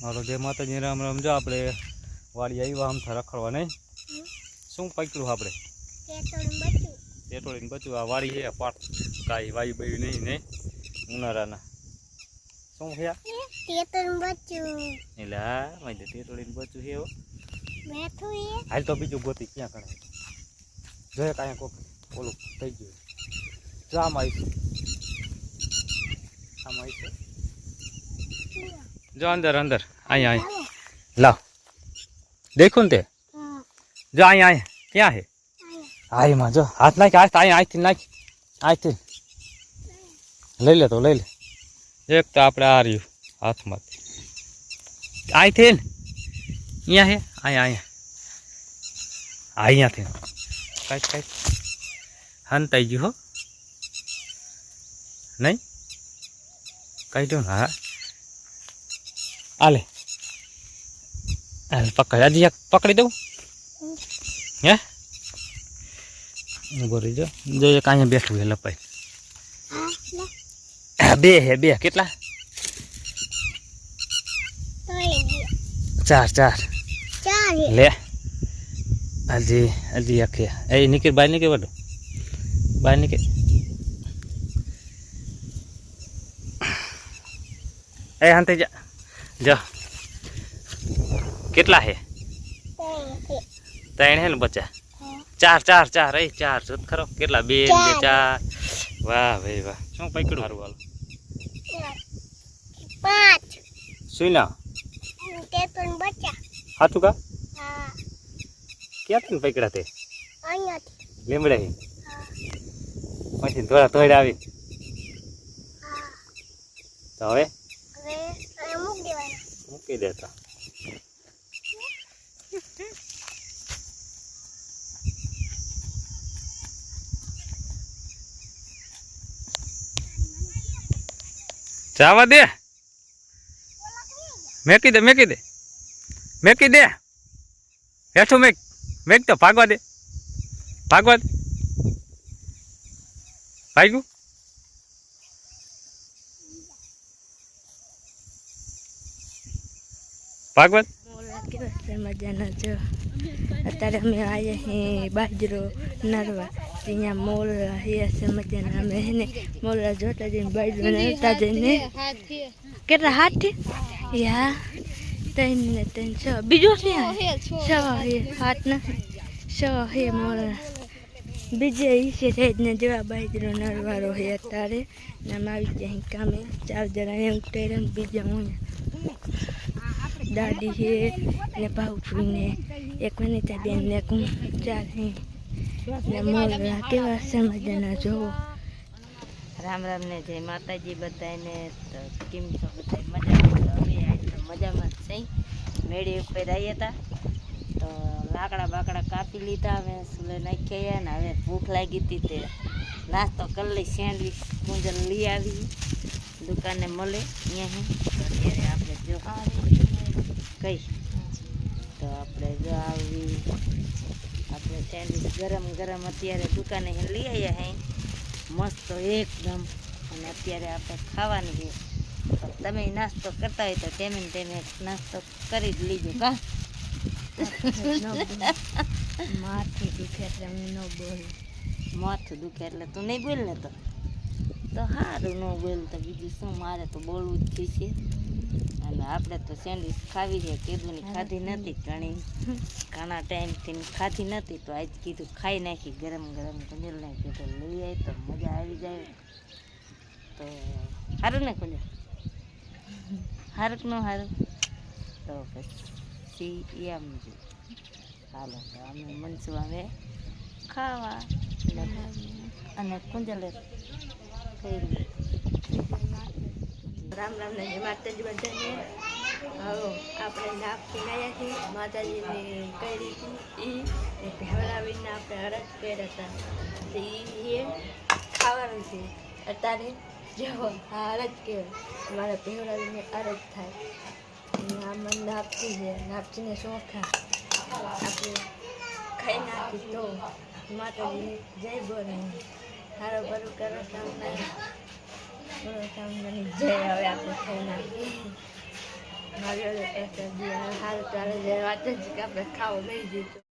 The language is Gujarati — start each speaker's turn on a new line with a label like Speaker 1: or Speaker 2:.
Speaker 1: હાલો જય માતાજી રામ રામ. જો આપણે વાડી આવ્યા આમ રખડવા નહીં. શું પકડ્યું આપણે? પેટોળીને બચ્યું આ વાડી છે પાટ કાંઈ વાયુ બાયુ નહીં નહીં ઉનાળાના. શું થયા એટલે હા માહિતી પેટોળીને બચ્યું છે એવો હાલ તો બીજું ગોતી ક્યાં કરાય જોઈએ કાંઈ કોક ઓલું થઈ ગયું. જો આમ આવીશું. આમ આવીશું. જો અંદર અંદર અહીંયા અહીંયા લાવ દેખો ને તે જો અહીંયા અહીંયા ક્યાં છે હા એમાં જો હાથ નાખ હાથ અહીંયા આજથી નાખ આજથી લઈ લે તો લઈ લે એક તો આપણે આ રહ્યું હાથમાંથી અહીંથી ને અહીંયા છે અહીંયા અહીંયા હા અહીંયાથી કાંઈક કાંઈક હંતાઈ ગયું હો નહીં કાઢ્યું ને હા આલે. હાલ પકડ. હજી એક પકડી દઉં. હે? બોલી જો એક અહીંયા બેઠું હે લપાઈ. બે હે, બે. કેટલા? ચાર ચાર. લે. હજી હજી એક એ નીકળ, બહાર નીકળ બધું બહાર નીકળ. એ હાંતે જા. જા કેટલા હે? ત્રણ હે ને બચ્ચા ચાર ચાર ચાર એ ચાર જોત ખરો. કેટલા? બે બે ચાર. વાહ ભાઈ વાહ. શું પકડ્યું? મારું હાલ.
Speaker 2: પાંચ.
Speaker 1: સુઈ ના
Speaker 2: તે પણ બચા
Speaker 1: હાથું કા?
Speaker 2: હા.
Speaker 1: ક્યાંથી પકડ્યા તે?
Speaker 2: અહીંયાથી.
Speaker 1: લીમડે પછી થોડા તોડ આવી.
Speaker 2: હા.
Speaker 1: તો હવે?
Speaker 2: મૂકી
Speaker 1: દેતા જવા દે મેકી દે મેકી દે મેકી દે હેઠું મેક મેક તો ભાગવા દે ભાગવા દે ભાગ્યું ભાગવા દે
Speaker 3: મોલા કેવા છે મજાના જો અત્યારે અમે આવ્યા છીએ બાજરો, નરવા. ત્યાં મોલ રહ્યા છે મજાના. અમે એને મોલ જોતા જઈને બાજરો નરતા જઈને. કેટલા હાથ યા, ત્રણ ને ત્રણ, છ. બીજું છે છ હે હાથ નથી. છ હે મોલ બીજે ઈ છે ને જેવા બાજરો, નરવારો હે અત્યારે. ને અમે આવી ગયા કામે ચાર જણા એમ ઉતર્યા બીજા હું. દાદી છે ને ભાવફૂલ ને એક વનિતા બેન ને એક હું ચાર હે ને મોરલા કેવા છે? મજાના જોવો
Speaker 4: રામ રામ ને જય માતાજી બધાને કેમ છો બધા મજામાં મજામાં જ છીએ. મેળી ઉપર આવ્યા હતા તો લાકડા બાકડા કાપી લીધા, હવે સુલે નાખ્યા ને હવે ભૂખ લાગી હતી તે નાસ્તો કરી લઈ, સેન્ડવીચ કુંજલ લઈ આવી. દુકાને મળે, અહીંયા અત્યારે કઈ? તો આપણે જો આવી આપણે સેન્ડવીચ ગરમ ગરમ અત્યારે દુકાને લઈ આવ્યા હે. મસ્ત એકદમ. અને અત્યારે આપણે ખાવાની છે. તો તમે નાસ્તો કરતા હોય તો તેમે ને તેમે નાસ્તો કરી જ લીજો કા?
Speaker 3: માથું દુખે એટલે અમે ન બોલ.
Speaker 4: માથું દુખે એટલે તું નહીં બોલ ને તો. તો સારું ન બોલ તો બીજું શું મારે તો બોલવું જ છે. અને આપણે તો સેન્ડવીચ ખાવી છે કીધું ખાધી નથી ઘણી ઘણા ટાઈમથી ખાધી નથી તો આજ કીધું ખાઈ નાખી ગરમ ગરમ કુંજલ ને કીધું લઈ આવી તો મજા આવી જાય. તો સારું ને કુંજલ સારું કે ન સારું તો પછી એમ જ. હાલો તો અમે મનસુ અમે ખાવા. અને- કુંજલે કઈ
Speaker 3: રામ રામ ને માતાજી બધાને. હવે આપણે આવ્યા છીએ. માતાજીની કરી હતી એ ભેવડાવીને આપણે અરજ કર્યા હતા. એ ખાવાનું છે. અત્યારે જેવો આ અરજ કહેવાય અમારે ભેવડાવીને અરજ થાય. આમાં નાપથી છે. નાપથીને ચોખા આપણે ખાઈ નાખી તો માતાજી જય બોલે. સારો બરું કરો સામના બોલો જય હવે આપણે ખાઈ પાસે સારું ત્યારે વાત જ કે આપણે ખાવા નહીં જઈશું